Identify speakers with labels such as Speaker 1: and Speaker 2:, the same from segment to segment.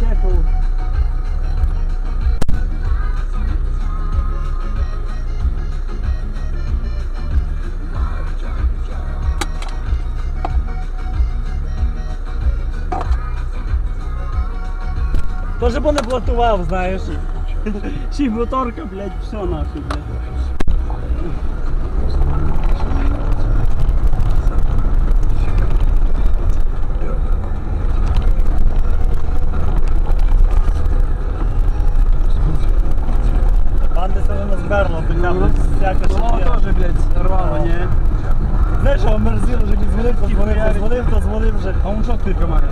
Speaker 1: чекав. Тоже бо не блатував, знаєш. Ще моторка, блядь, все нахуй, блядь. Не зберло, хоча всяке
Speaker 2: Голова теж, блядь, рвало, ні?
Speaker 1: Знаєш, а мерзил вже дзвонив, то дзвонив, дзвонив вже.
Speaker 2: А он що ти має?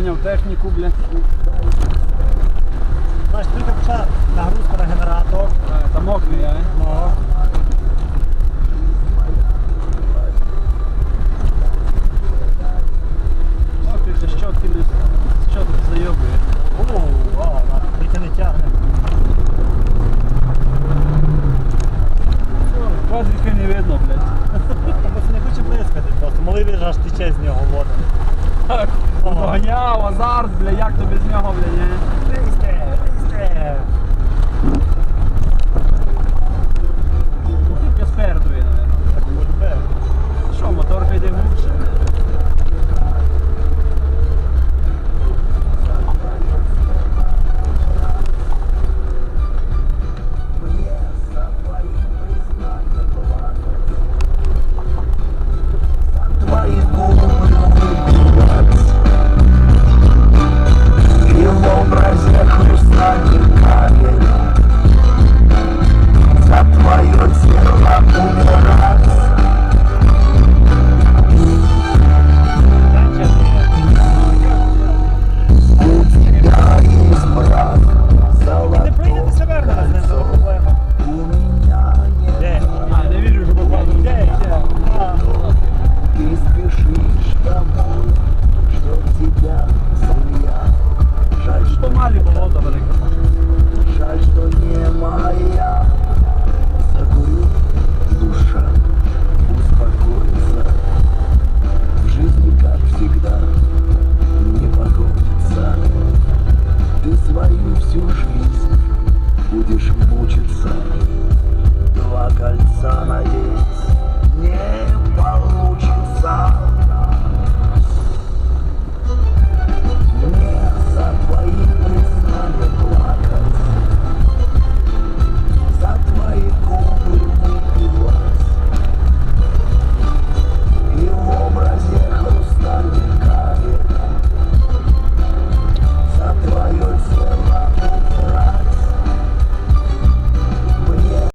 Speaker 2: Поняв техніку, блядь.
Speaker 1: Знаєш, тільки почала нагрузка на генератор.
Speaker 2: Е, Та мокрий, а?
Speaker 1: Ну.
Speaker 2: Щотки не щотки зайобує.
Speaker 1: О, вау, тільки не тягне.
Speaker 2: Квадрика не видно, блядь.
Speaker 1: Та просто не хоче блискати просто. Малий віж аж тече з нього вода.
Speaker 2: Доганяв, азарт, бля, як то без нього, бля, ні?